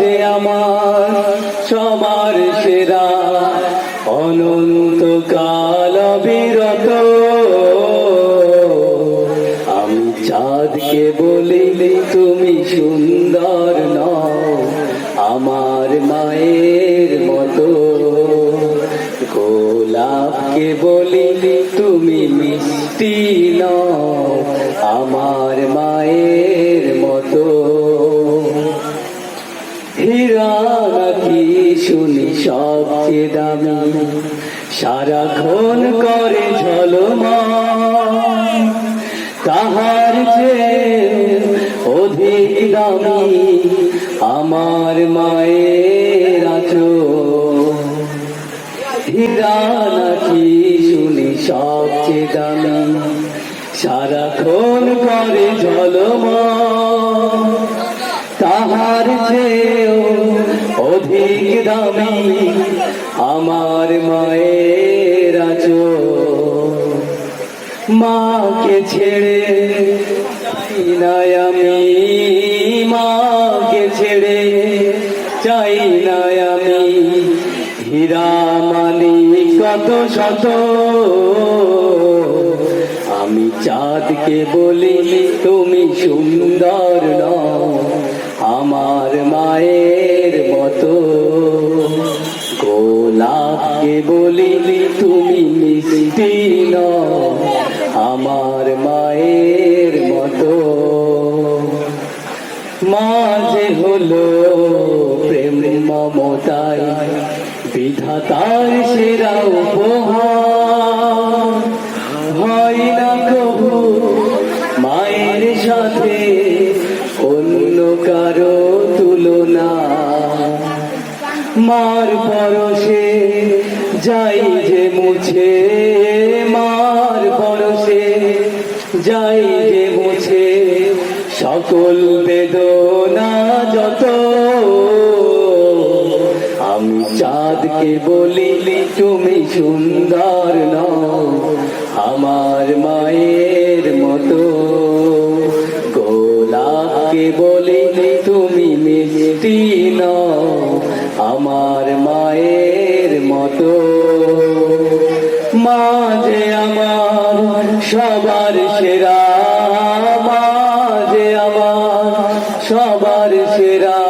যে আমার সবার সেরা অনন্ত কাল বিরত। আমি চাঁদকে বলি, তুমি সুন্দর নও, আমার মায়ের মতো। গোলাপকে বলি, তুমি মিষ্টি নও, আমার সবচেয়ে দামি। সারাক্ষণ করে ঝলমা তাহার যে অধিক দামি আমার মায়ের আছো নাকি শুনি সবচেয়ে দামি। সারাক্ষণ করে ঝলমা তাহার দামি আমার মায়ের আছো মাকে ছেড়ে চাই আমি, মাকে ছেড়ে চাই না আমি। হীরা মানি কত শত। আমি চাঁদকে বলি, তুমি সুন্দর নও। আমার মায়ের বলি তুমি মিষ্টি আমার মায়ের মতো। মাঝে হলো প্রেম মমতায়, বিধাতার সেরা উপহার। না কবু মায়ের সাথে, অন্য কারও তুলনা। মার পরশে যাই যে মুছে মার পরশে যাই যে মুছে সকল বেদনা যত। আমি চাঁদকে বলি, তুমি সুন্দর নও, আমার মায়ের মতো। গোলাপকে বলি মায়ের মতো। মা যে আমার সবার সেরা মা যে আমার সবার সেরা।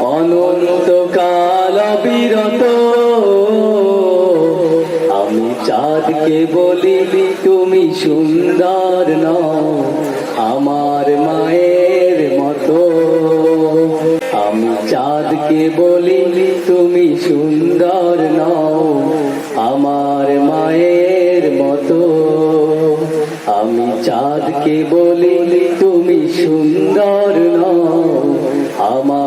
অনন্ত কাল বিরত। আমি চাঁদকে বলি তুমি সুন্দর নও। আমার মায়ের তাকে বলি, তুমি সুন্দর নও, আমার মায়ের মতো। আমি চাঁদকে বলি, তুমি সুন্দর নও, আমার